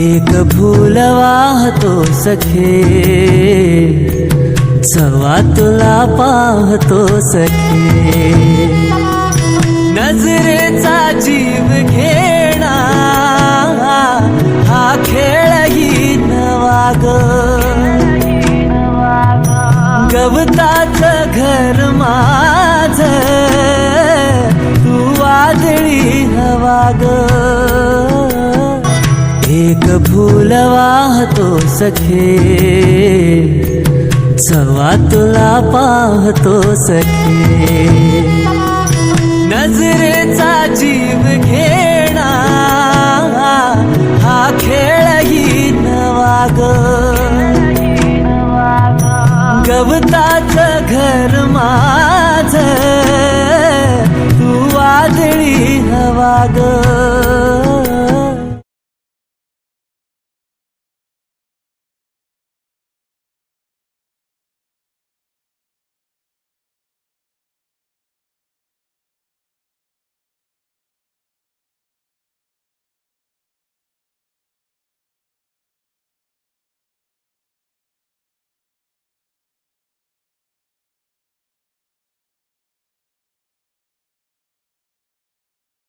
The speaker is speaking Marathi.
एक फूल वाहतो सखे सवा तुला पाहतो सखे. नजरेचा जीव घेणा हा खेळही नवाग गवताच घर माझ तू वादळी हवाग. एक फूल वाहतो सखे सवा तुला पाहतो सखे. नजरेचा जीव घेणा हा खेळही नवाग गवताच घर माझ तू वादळी हवाग.